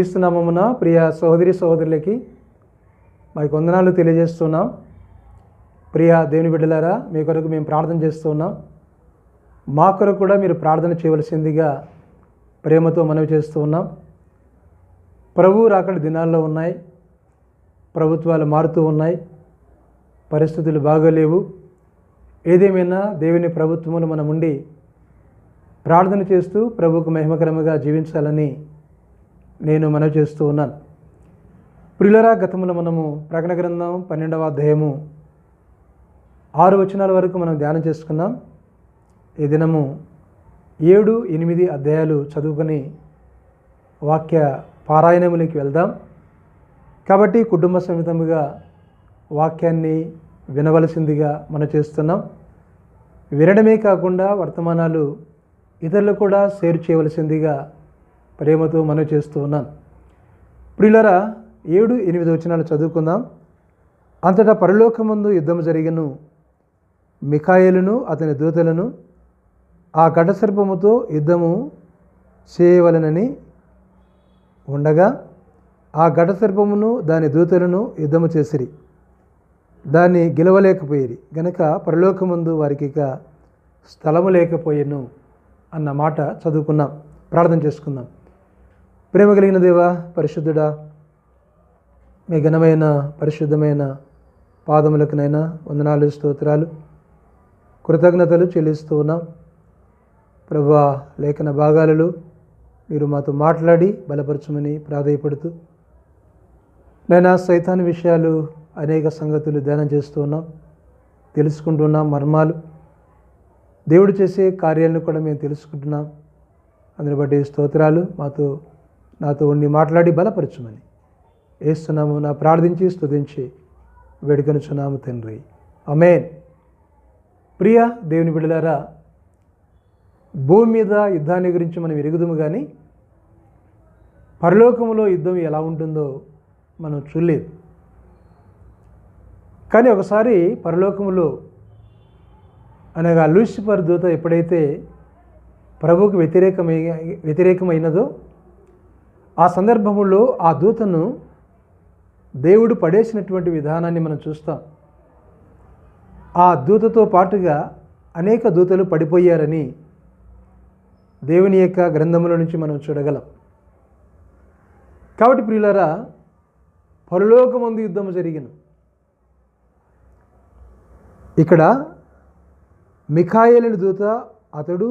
క్రీస్తునామమున ప్రియ సహోదరి సహోదరులకి. మాకు వందనాలు తెలియజేస్తున్నాం. ప్రియ దేవుని బిడ్డలారా మీ కొరకు మేము ప్రార్థన చేస్తున్నాం. మా కొరకు కూడా మీరు ప్రార్థన చేయవలసిందిగా ప్రేమతో మనవి చేస్తూ ఉన్నాం. ప్రభు రాకడ దినాల్లో ఉన్నాయి. ప్రభుత్వాలు మారుతూ ఉన్నాయి. పరిస్థితులు బాగోలేవు. ఏదేమైనా దేవుని ప్రభుత్వములు మనం ఉండి ప్రార్థన చేస్తూ ప్రభుకు మహిమకరముగా జీవించాలని నేను మనవి చేస్తూ ఉన్నాను. ప్రియులరా గతంలో మనము ప్రకటన గ్రంథం పన్నెండవ అధ్యాయము ఆరు వచనాల వరకు మనం ధ్యానం చేసుకున్నాం. ఈ దినము ఏడు ఎనిమిది అధ్యాయాలు చదువుకొని వాక్య పారాయణములకి వెళ్దాం. కాబట్టి కుటుంబ సమేతముగా వాక్యాన్ని వినవలసిందిగా మనం చేస్తున్నాం. వినడమే కాకుండా వర్తమానాలు ఇతరులు కూడా షేర్ చేయవలసిందిగా ప్రేమతో మనం చేస్తూ ఉన్నాను. ప్రియులరా ఏడు ఎనిమిది వచనాలు చదువుకుందాం. అంతటా పరలోకమందు యుద్ధం జరిగను. మిఖాయిలను అతని దూతలను ఆ ఘటసర్పముతో యుద్ధము చేయవలనని ఉండగా ఆ ఘటసర్పమును దాని దూతలను యుద్ధము చేసిరి. దాన్ని గెలవలేకపోయేది గనక పరలోకమందు వారికి ఇక స్థలము లేకపోయేను అన్న మాట చదువుకున్నాం. ప్రార్థన చేసుకుందాం. ప్రేమ కలిగిన దేవా పరిశుద్ధుడా మీ ఘనమైన పరిశుద్ధమైన పాదములకునైనా వందనాలు స్తోత్రాలు కృతజ్ఞతలు చెల్లిస్తూ ఉన్నాం. ప్రభా లేఖన భాగాలలో మీరు మాతో మాట్లాడి బలపరచమని ప్రాధాయపడుతూ నైనా సైతాన్ విషయాలు అనేక సంగతులు ధ్యానం చేస్తూ ఉన్నాం తెలుసుకుంటున్నాం మర్మాలు. దేవుడు చేసే కార్యాలను కూడా మేము తెలుసుకుంటున్నాం. అందుని బట్టి స్తోత్రాలు మాతో నాతో ఉండి మాట్లాడి బలపరచమని. వేస్తున్నాము నా ప్రార్థించి స్తుతించి వేడుకనుచున్నాము తండ్రి. అమేన్ ప్రియ దేవుని బిడ్డలారా భూమి మీద యుద్ధాన్ని గురించి మనం ఎరుగుదుము కానీ పరలోకములో యుద్ధం ఎలా ఉంటుందో మనం చూడలేదు. కానీ ఒకసారి పరలోకములో అనగా లూసిఫర్ దూత ఎప్పుడైతే ప్రభువుకు వ్యతిరేకమై వ్యతిరేకమైనదో ఆ సందర్భంలో ఆ దూతను దేవుడు పడేసినటువంటి విధానాన్ని మనం చూస్తాం. ఆ దూతతో పాటుగా అనేక దూతలు పడిపోయారని దేవుని యొక్క గ్రంథముల నుంచి మనం చూడగలం. కాబట్టి ప్రియులరా పరలోకమందు యుద్ధము జరిగిన. ఇక్కడ మిఖాయేలుని దూత అతడు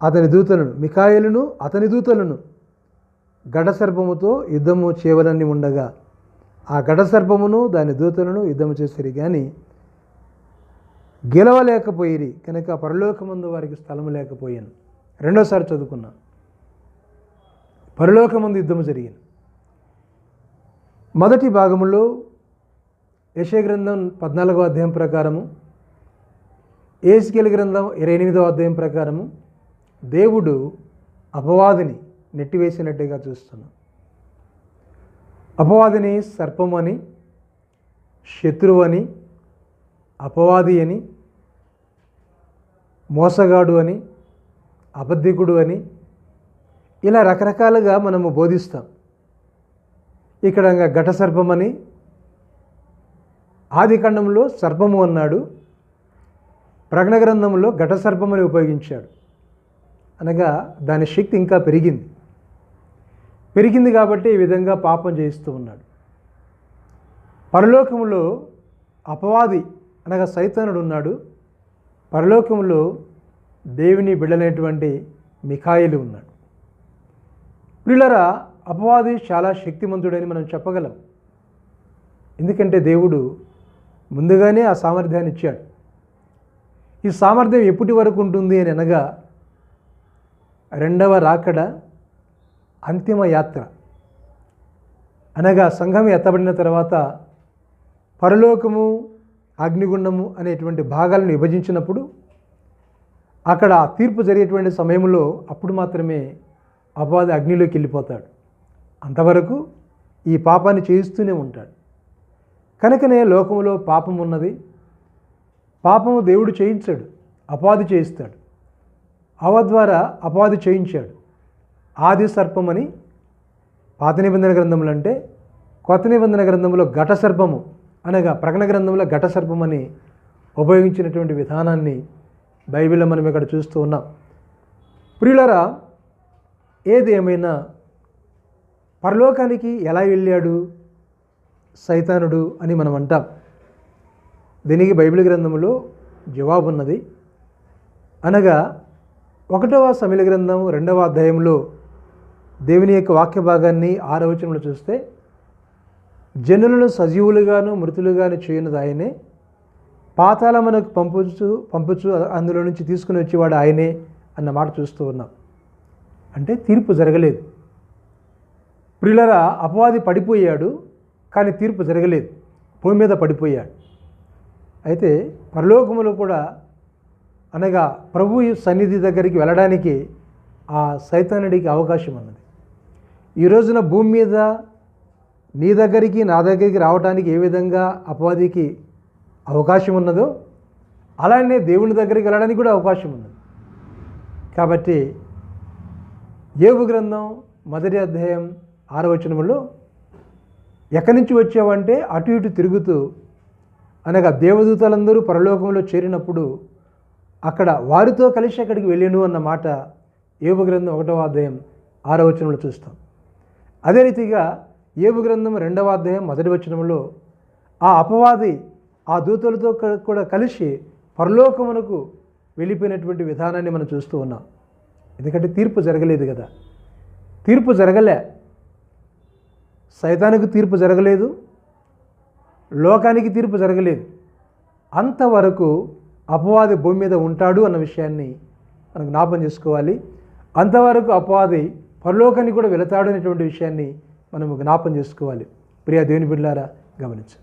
అతని దూతలను మిఖాయేలును అతని దూతలను గడసర్పముతో యుద్ధము చేయవలని ఉండగా ఆ గడసర్పమును దాని దూతలను యుద్ధము చేసిరి. కానీ గెలవలేకపోయిరి. కనుక పరలోకమందు వారికి స్థలము లేకపోయాను. రెండోసారి చదువుకున్నా. పరలోకమందు యుద్ధము జరిగింది మొదటి భాగంలో యశగ్రంథం పద్నాలుగో అధ్యాయం ప్రకారము ఏసుకెల్ గ్రంథం ఇరవై ఎనిమిదో అధ్యాయం ప్రకారము దేవుడు అపవాదిని నెట్టివేసినట్టుగా చూస్తున్నాం. అపవాదిని సర్పమని అని శత్రువు అని అపవాది అని మోసగాడు అని అబద్ధికుడు అని ఇలా రకరకాలుగా మనము బోధిస్తాం. ఇక్కడ ఘట సర్పమని ఆది ఖండంలో సర్పము అన్నాడు ప్రకటన గ్రంథంలో ఘట సర్పమని ఉపయోగించాడు. అనగా దాని శక్తి ఇంకా పెరిగింది. పెరిగింది కాబట్టి ఈ విధంగా పాపం చేయిస్తూ ఉన్నాడు. పరలోకంలో అపవాది అనగా సైతానుడు ఉన్నాడు. పరలోకంలో దేవుని బిడ్డలైనటువంటి మిఖాయిలు ఉన్నాడు. పిల్లరా అపవాది చాలా శక్తిమంతుడని మనం చెప్పగలం. ఎందుకంటే దేవుడు ముందుగానే ఆ సామర్థ్యాన్ని ఇచ్చాడు. ఈ సామర్థ్యం ఎప్పటి వరకు ఉంటుంది అని అనగా రెండవ రాకడ అంతిమ యాత్ర. అనగా సంఘం ఎత్తబడిన తర్వాత పరలోకము అగ్నిగుండము అనేటువంటి భాగాలను విభజించినప్పుడు అక్కడ ఆ తీర్పు జరిగేటువంటి సమయంలో అప్పుడు మాత్రమే అపవాది అగ్నిలోకి వెళ్ళిపోతాడు. అంతవరకు ఈ పాపాన్ని చేయిస్తూనే ఉంటాడు. కనుకనే లోకంలో పాపం ఉన్నది. పాపము దేవుడు చేయించాడు. అపవాది చేయిస్తాడు. అవ ద్వారా అపవాది చేయించాడు. ఆది సర్పం అని పాత నిబంధన గ్రంథములు అంటే కొత్త నిబంధన గ్రంథంలో ఘట సర్పము అనగా ప్రకటన గ్రంథంలో ఘట సర్పం అని ఉపయోగించినటువంటి విధానాన్ని బైబిల్లో మనం ఇక్కడ చూస్తూ ఉన్నాం. ప్రియులరా ఏది ఏమైనా పరలోకానికి ఎలా వెళ్ళాడు సైతానుడు అని మనం అంటాం. దీనికి బైబిల్ గ్రంథంలో జవాబు ఉన్నది అనగా ఒకటవ సమిల గ్రంథం రెండవ అధ్యాయంలో దేవుని యొక్క వాక్య భాగాన్ని ఆరవచనంలో చూస్తే జనులను సజీవులుగాను మృతులుగాను చేయనిది ఆయనే పాతాళమునకు పంపుచు పంపుచు అందులో నుంచి తీసుకుని వచ్చేవాడు ఆయనే అన్న మాట చూస్తూ ఉన్నాం. అంటే తీర్పు జరగలేదు. ప్రిలరా అపవాది పడిపోయాడు కానీ తీర్పు జరగలేదు. భూమి మీద పడిపోయాడు. అయితే పరలోకములో కూడా అనగా ప్రభు సన్నిధి దగ్గరికి వెళ్ళడానికి ఆ సైతానుడికి అవకాశం ఉన్నది. ఈ రోజున భూమి మీద నీ దగ్గరికి నా దగ్గరికి రావడానికి ఏ విధంగా అపవాదికి అవకాశం ఉన్నదో అలానే దేవుని దగ్గరికి వెళ్ళడానికి కూడా అవకాశం ఉన్నది. కాబట్టి ఏవు గ్రంథం మొదటి అధ్యాయం ఆరవచనంలో ఎక్కడి నుంచి వచ్చావంటే అటు ఇటు తిరుగుతూ అనగా దేవదూతలందరూ పరలోకంలో చేరినప్పుడు అక్కడ వారితో కలిసి అక్కడికి వెళ్ళాను అన్న మాట ఏబు గ్రంథం ఒకటవ అధ్యాయం ఆరవచనంలో చూస్తాం. అదే రీతిగా ఏబు గ్రంథం రెండవ అధ్యాయం మొదటి వచనంలో ఆ అపవాది ఆ దూతలతో కూడా కలిసి పరలోకమునకు వెళ్ళిపోయినటువంటి విధానాన్ని మనం చూస్తూ ఉన్నాం. ఎందుకంటే తీర్పు జరగలేదు కదా. తీర్పు జరగలే. సైతానికి తీర్పు జరగలేదు. లోకానికి తీర్పు జరగలేదు. అంతవరకు అపవాది భూమి మీద ఉంటాడు అన్న విషయాన్ని మనం జ్ఞాపం చేసుకోవాలి. అంతవరకు అపవాది పరలోకానికి కూడా వెళతాడు అనేటువంటి విషయాన్ని మనం జ్ఞాపం చేసుకోవాలి. ప్రియ దేవుని బిడ్డారా గమనించు.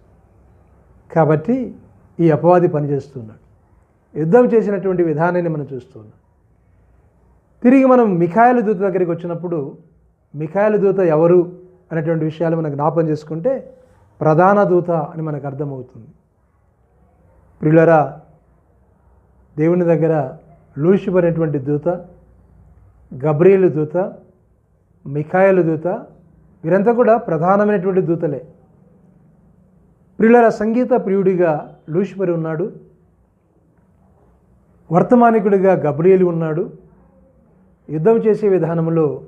కాబట్టి ఈ అపవాది పనిచేస్తున్నాడు. యుద్ధం చేసినటువంటి విధానాన్ని మనం చూస్తున్నాం. తిరిగి మనం మిఖాయిల దూత దగ్గరికి వచ్చినప్పుడు మిఖాయిల దూత ఎవరు అనేటువంటి విషయాలు మనం జ్ఞాపం చేసుకుంటే ప్రధాన దూత అని మనకు అర్థమవుతుంది. ప్రియులరా దేవుని దగ్గర లూషిఫ్ అనేటువంటి దూత గబ్రియలు దూత మిఖాయలు దూత వీరంతా కూడా ప్రధానమైనటువంటి దూతలే. ప్రియుల సంగీత ప్రియుడిగా లూషిఫర్ ఉన్నాడు. వర్తమానికుడిగా గబ్రియలు ఉన్నాడు. యుద్ధం చేసే విధానంలో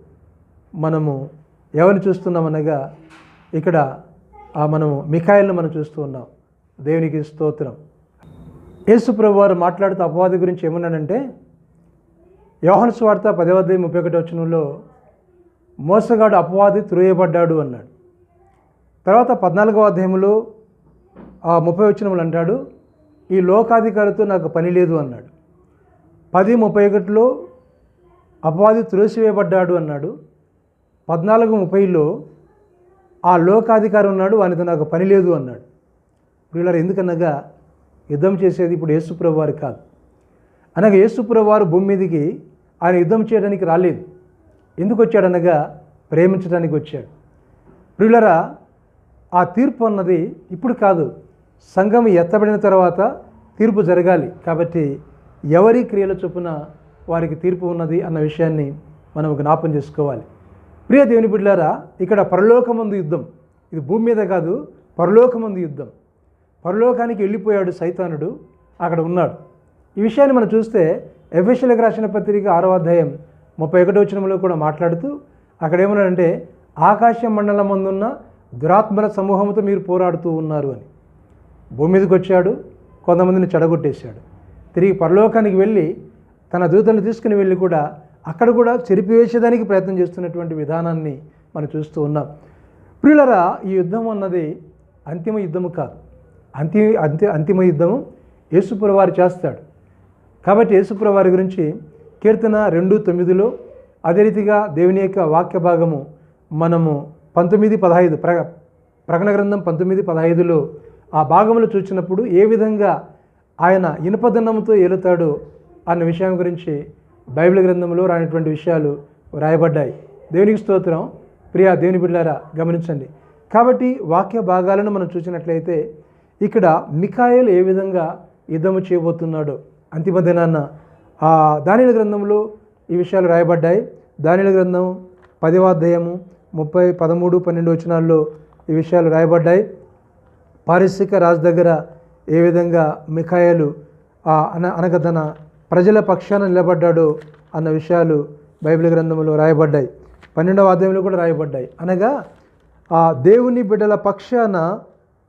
మనము ఎవరిని చూస్తున్నామనగా ఇక్కడ ఆ మనము మిఖాయిల్ని మనం చూస్తూ ఉన్నాం. దేవునికి స్తోత్రం. యేసు ప్రభు వారు మాట్లాడుతూ అపవాది గురించి ఏమన్నాడంటే యోహన్ స్వార్త పదవ ముప్పై ఒకటి వచనంలో మోసగాడు అపవాది త్రోయబడ్డాడు అన్నాడు. తర్వాత పద్నాలుగవ అధ్యాయంలో ఆ ముప్పై వచ్చినములు అంటాడు ఈ లోకాధికారితో నాకు పని లేదు అన్నాడు. పది ముప్పై ఒకటిలో అపవాది త్రోసివేయబడ్డాడు అన్నాడు. పద్నాలుగు ముప్పైలో ఆ లోకాధికారి ఉన్నాడు వానితో నాకు పని లేదు అన్నాడు. వీళ్ళ ఎందుకనగా యుద్ధం చేసేది ఇప్పుడు యేసుప్రభు వారు కాదు. అనగా యేసుప్రభు వారు భూమి మీదకి ఆయన యుద్ధం చేయడానికి రాలేదు. ఎందుకు వచ్చాడనగా ప్రేమించడానికి వచ్చాడు. ప్రియులరా ఆ తీర్పు అన్నది ఇప్పుడు కాదు. సంఘం ఎత్తబడిన తర్వాత తీర్పు జరగాలి. కాబట్టి ఎవరి క్రియల చొప్పున వారికి తీర్పు ఉన్నది అన్న విషయాన్ని మనం జ్ఞాపం చేసుకోవాలి. ప్రియ దేవుని బిడ్డారా ఇక్కడ పరలోకమందు యుద్ధం. ఇది భూమి మీద కాదు పరలోకమందు యుద్ధం. పరలోకానికి వెళ్ళిపోయాడు సైతానుడు అక్కడ ఉన్నాడు. ఈ విషయాన్ని మనం చూస్తే ఎఫ్ఎస్ఎల్కి రాసిన పత్రిక ఆరో అధ్యాయం ముప్పై ఒకటో వచనంలో కూడా మాట్లాడుతూ అక్కడ ఏమన్నాడంటే ఆకాశ మండలం ముందున్న దురాత్మల సమూహంతో మీరు పోరాడుతూ ఉన్నారు అని. భూమి మీదకి వచ్చాడు కొంతమందిని చెడగొట్టేశాడు. తిరిగి పరలోకానికి వెళ్ళి తన దూతలను తీసుకుని వెళ్ళి కూడా అక్కడ కూడా చెరిపివేసేదానికి ప్రయత్నం చేస్తున్నటువంటి విధానాన్ని మనం చూస్తూ ఉన్నాం. ప్రియులరా ఈ యుద్ధం అన్నది అంతిమ యుద్ధము కాదు. అంతి అంతి అంతిమ యుద్ధము యేసుప్రవారు చేస్తాడు. కాబట్టి యేసుప్రవారి గురించి కీర్తన రెండు తొమ్మిదిలో అదే రీతిగా దేవుని యొక్క వాక్య భాగము మనము పంతొమ్మిది పదహైదు ప్ర ప్రకటన గ్రంథం పంతొమ్మిది పదహైదులో ఆ భాగములు చూసినప్పుడు ఏ విధంగా ఆయన ఇనుపదన్నంతో ఏలుతాడో అన్న విషయం గురించి బైబిల్ గ్రంథంలో రానటువంటి విషయాలు రాయబడ్డాయి దేవునికి స్తోత్రం. ప్రియా దేవుని బిడ్డారా గమనించండి. కాబట్టి వాక్య భాగాలను మనం చూసినట్లయితే ఇక్కడ మికాయలు ఏ విధంగా యుద్ధము చేయబోతున్నాడో అంతిమ దినాన్న దానిల గ్రంథంలో ఈ విషయాలు రాయబడ్డాయి. దానిల గ్రంథం పదివాధ్యాయము ముప్పై పదమూడు పన్నెండు వచనాల్లో ఈ విషయాలు రాయబడ్డాయి. పారిశ్రిక రాజు దగ్గర ఏ విధంగా మిఖాయలు ఆ అన అనగా తన ప్రజల పక్షాన నిలబడ్డాడో అన్న విషయాలు బైబిల్ గ్రంథంలో రాయబడ్డాయి. పన్నెండవ అధ్యాయంలో కూడా రాయబడ్డాయి. అనగా ఆ దేవుని బిడ్డల పక్షాన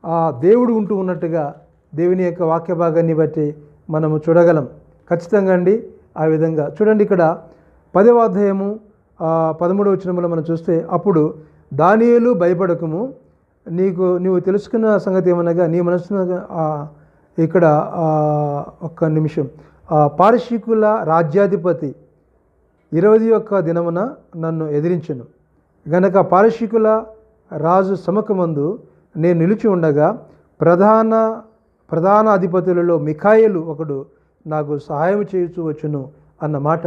ఆ దేవుడు ఉంటూ ఉన్నట్టుగా దేవుని యొక్క వాక్య భాగాన్ని బట్టి మనము చూడగలం. ఖచ్చితంగా అండి ఆ విధంగా. చూడండి ఇక్కడ పదవ అధ్యాయము పదమూడవ వచనంలో మనం చూస్తే అప్పుడు దానియులు భయపడకము నీకు నీవు తెలుసుకున్న సంగతి ఏమనగా నీ మనసున ఇక్కడ ఒక్క నిమిషం. ఆ, రాజ్యాధిపతి ఇరవై ఒక్క దినమున నన్ను ఎదిరించను. గనక పారిశీకుల రాజు సమకమందు నేను నిలిచి ఉండగా ప్రధాన ప్రధాన అధిపతులలో మిఖాయిలు ఒకడు నాకు సహాయం చేయుచు వచ్చును అన్న మాట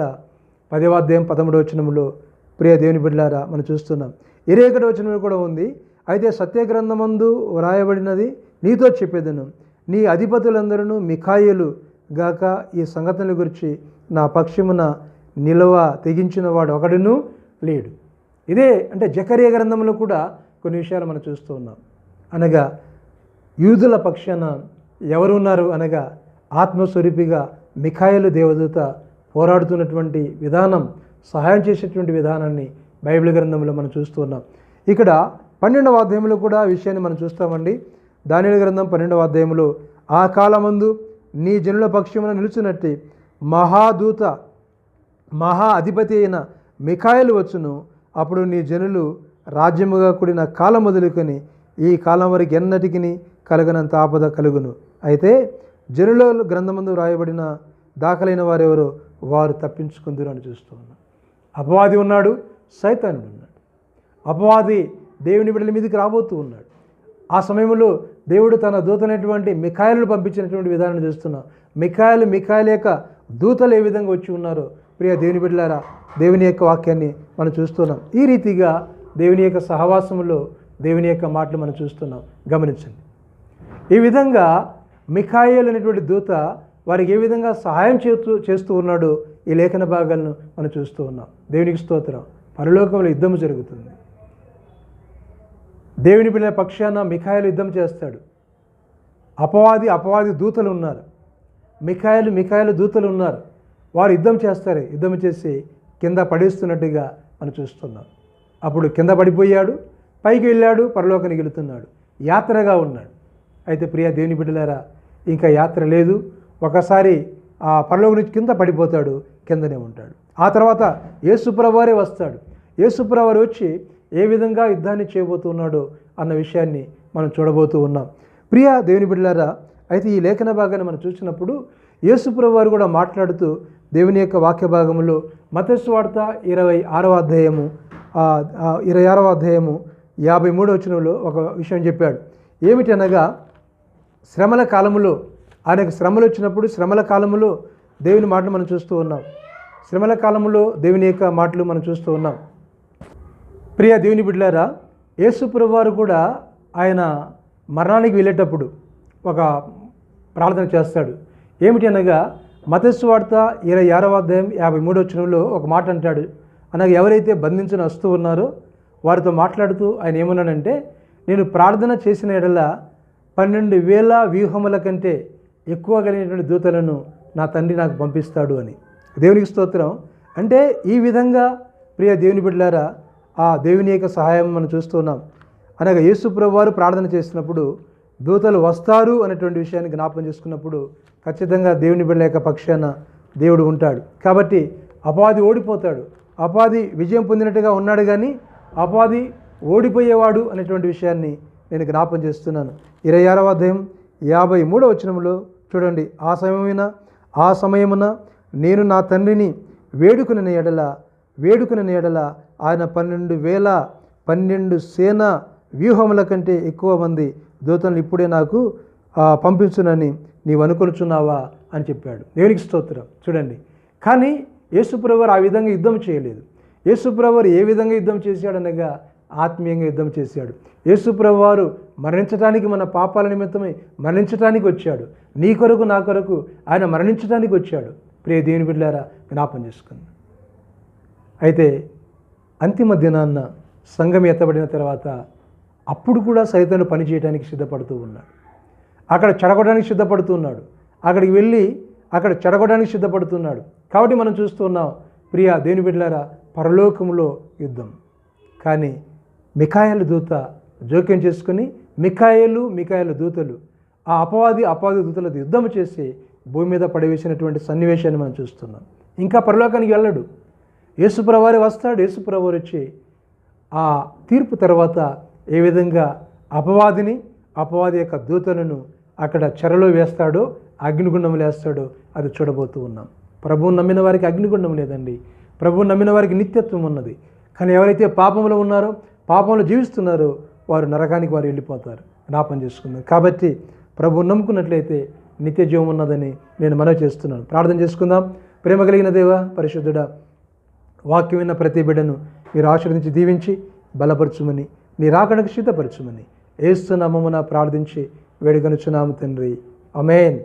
పదవాధ్యాయం పదమూడవ వచనములో ప్రియ దేవుని బిడ్డారా మనం చూస్తున్నాం. ఇరవై ఒకటి వచనం కూడా ఉంది. అయితే సత్యగ్రంథమందు వ్రాయబడినది నీతో చెప్పేదను. నీ అధిపతులందరూ మిఖాయిలు గాక ఈ సంఘటనల గురించి నా పక్షమున నిలవ తెగించిన వాడు ఒకడును లేడు. ఇదే అంటే జకరియా గ్రంథంలో కూడా కొన్ని విషయాలు మనం చూస్తూ ఉన్నాం. అనగా యూదుల పక్షాన ఎవరు ఉన్నారు అనగా ఆత్మస్వరూపిగా మిఖాయిలు దేవదూత పోరాడుతున్నటువంటి విధానం సహాయం చేసేటువంటి విధానాన్ని బైబిల్ గ్రంథంలో మనం చూస్తున్నాం ఇక్కడ పన్నెండవ అధ్యాయంలో కూడా విషయాన్ని మనం చూస్తామండి. దానిల గ్రంథం పన్నెండవ అధ్యాయంలో ఆ కాలమందు నీ జనుల పక్షమున నిలుచున్నట్టి మహాదూత మహా అధిపతి అయిన మిఖాయిలు వచ్చును. అప్పుడు నీ జనులు రాజ్యముగా కూడిన కాలం మొదలుకొని ఈ కాలం వరకు ఎన్నటికి కలగనంత ఆపద కలుగును. అయితే జనుల గ్రంథమందు వ్రాయబడిన దాఖలైన వారెవరో వారు తప్పించుకుందరు అని చూస్తూ ఉన్నాం. అపవాది ఉన్నాడు సైతానుడు ఉన్నాడు. అపవాది దేవుని బిడ్డల మీదకి రాబోతూ ఉన్నాడు. ఆ సమయంలో దేవుడు తన దూతనైనటువంటి మిఖాయిలను పంపించినటువంటి విధానం చూస్తున్నాం. మిఖాయిలు మిఖాయిల యొక్క దూతలు ఏ విధంగా వచ్చి ఉన్నారో ప్రియ దేవుని బిడ్డలారా దేవుని యొక్క వాక్యాన్ని మనం చూస్తున్నాం. ఈ రీతిగా దేవుని యొక్క సహవాసంలో దేవుని యొక్క మాటలు మనం చూస్తున్నాం. గమనించండి. ఈ విధంగా మిఖాయిల్ అనేటువంటి దూత వారికి ఏ విధంగా సహాయం చేస్తూ చేస్తూ ఉన్నాడో ఈ లేఖన భాగాలను మనం చూస్తూ ఉన్నాం. దేవునికి స్తోత్రం. పరలోకంలో యుద్ధం జరుగుతుంది. దేవుని పిల్లల పక్షాన మిఖాయిలు యుద్ధం చేస్తాడు. అపవాది అపవాది దూతలు ఉన్నారు. మిఖాయిలు మిఖాయిలు దూతలు ఉన్నారు. వారు యుద్ధం చేస్తారు. యుద్ధం చేసి కింద పడేస్తున్నట్టుగా మనం చూస్తున్నాం. అప్పుడు కింద పడిపోయాడు. పైకి వెళ్ళాడు. పరలోకానికి వెళుతున్నాడు. యాత్రగా ఉన్నాడు. అయితే ప్రియ దేవుని బిడ్డలారా ఇంకా యాత్ర లేదు. ఒకసారి ఆ పరలోక నుంచి కింద పడిపోతాడు కిందనే ఉంటాడు. ఆ తర్వాత యేసుప్రవారే వస్తాడు. యేసుప్రవారు వచ్చి ఏ విధంగా యుద్ధాన్ని చేయబోతున్నాడో అన్న విషయాన్ని మనం చూడబోతూ ఉన్నాం. ప్రియ దేవుని బిడ్డలారా అయితే ఈ లేఖన భాగాన్ని మనం చూసినప్పుడు యేసుప్రభు వారు కూడా మాట్లాడుతూ దేవుని యొక్క వాక్య భాగంలో మతస్వార్త ఇరవై ఆరవ అధ్యాయము ఇరవై ఆరవ అధ్యాయము యాభై మూడవ వచనంలో ఒక విషయం చెప్పాడు. ఏమిటి అనగా శ్రమల కాలములో ఆయనకు శ్రమలు వచ్చినప్పుడు శ్రమల కాలములో దేవుని మాటలు మనం చూస్తూ ఉన్నాం. శ్రమల కాలంలో దేవుని యొక్క మాటలు మనం చూస్తూ ఉన్నాం. ప్రియ దేవుని బిడ్డలారా యేసుప్రభు వారు కూడా ఆయన మరణానికి వెళ్ళేటప్పుడు ఒక ప్రార్థన చేస్తాడు. ఏమిటి అనగా మతస్సు వార్త ఇరవై ఆరవ అధ్యాయం యాభై మూడో వచనంలో ఒక మాట అంటాడు. అనగా ఎవరైతే బంధించిన వస్తూ ఉన్నారో వారితో మాట్లాడుతూ ఆయన ఏమన్నాడంటే నేను ప్రార్థన చేసిన ఎడల పన్నెండు వేల వ్యూహముల కంటే ఎక్కువ కలిగినటువంటి దూతలను నా తండ్రి నాకు పంపిస్తాడు అని. దేవునికి స్తోత్రం. అంటే ఈ విధంగా ప్రియ దేవుని బిడ్డలారా ఆ దేవుని యొక్క సహాయం మనం చూస్తున్నాం అనగా యేసుప్రభు వారు ప్రార్థన చేసినప్పుడు దూతలు వస్తారు అనేటువంటి విషయాన్ని జ్ఞాపం చేసుకున్నప్పుడు ఖచ్చితంగా దేవుని బిడ్డల యొక్క పక్షాన దేవుడు ఉంటాడు. కాబట్టి అపాధి ఓడిపోతాడు. అపాధి విజయం పొందినట్టుగా ఉన్నాడు కానీ అపాధి ఓడిపోయేవాడు అనేటువంటి విషయాన్ని నేను జ్ఞాపం చేస్తున్నాను. ఇరవై ఆరవ అధ్యాయం యాభై మూడవ వచనంలో చూడండి ఆ సమయమున ఆ సమయమున నేను నా తండ్రిని వేడుకుని ఎడల వేడుకుని ఎడల ఆయన పన్నెండు వేల పన్నెండు సేన వ్యూహముల కంటే ఎక్కువ మంది దూతలను ఇప్పుడే నాకు పంపించునని నీవు అనుకొనుచున్నావా? అని చెప్పాడు. దేవునికి స్తోత్రం. చూడండి కానీ యేసుప్రవర్ ఆ విధంగా యుద్ధం చేయలేదు. యేసుప్రవర్ ఏ విధంగా యుద్ధం చేశాడనగా ఆత్మీయంగా యుద్ధం చేశాడు. యేసుప్రభువారు మరణించడానికి మన పాపాల నిమిత్తమై మరణించడానికి వచ్చాడు. నీ కొరకు నా కొరకు ఆయన మరణించడానికి వచ్చాడు. ప్రియ దేవుని బిడ్డారా జ్ఞాపం చేసుకుంది. అయితే అంతిమ దినాన్న సంఘం ఎత్తబడిన తర్వాత అప్పుడు కూడా సైతాను పని చేయడానికి సిద్ధపడుతూ ఉన్నాడు. అక్కడ చెడగొట్టడానికి సిద్ధపడుతున్నాడు అక్కడికి వెళ్ళి అక్కడ చెడగొట్టడానికి సిద్ధపడుతున్నాడు కాబట్టి మనం చూస్తున్నాం ప్రియ దేని బిడ్డలారా పరలోకంలో యుద్ధం. కానీ మికాయలు దూత జోక్యం చేసుకుని మికాయలు మికాయల దూతలు ఆ అపవాది అపవాది దూతలతో యుద్ధం చేసి భూమి మీద పడవేసినటువంటి సన్నివేశాన్ని మనం చూస్తున్నాం. ఇంకా పరలోకానికి వెళ్ళడు. యేసుప్రవారి వస్తాడు. యేసుప్రవారు వచ్చి ఆ తీర్పు తర్వాత ఏ విధంగా అపవాదిని అపవాది యొక్క దూతలను అక్కడ చెరలో వేస్తాడో అగ్నిగుండం వేస్తాడో అది చూడబోతూ ఉన్నాం. ప్రభువు నమ్మిన వారికి అగ్నిగుండం లేదండి. ప్రభువు నమ్మిన వారికి నిత్యత్వం ఉన్నది. కానీ ఎవరైతే పాపంలో ఉన్నారో పాపంలో జీవిస్తున్నారు వారు నరకానికి వారు వెళ్ళిపోతారు. జ్ఞాపం చేసుకున్నారు కాబట్టి ప్రభు నమ్ముకున్నట్లయితే నిత్య జీవం ఉన్నదని నేను మనవి చేస్తున్నాను. ప్రార్థన చేసుకుందాం. ప్రేమ కలిగిన దేవ పరిశుద్ధుడ వాక్యం విన్న ప్రతి బిడ్డను మీరు ఆశీర్వదించి దీవించి బలపరచుమని నీ రాకడకు సిద్ధపరచుమని ఏస్తున్నామమున ప్రార్థించి వేడుకనుచున్నాము తండ్రి. అమేన్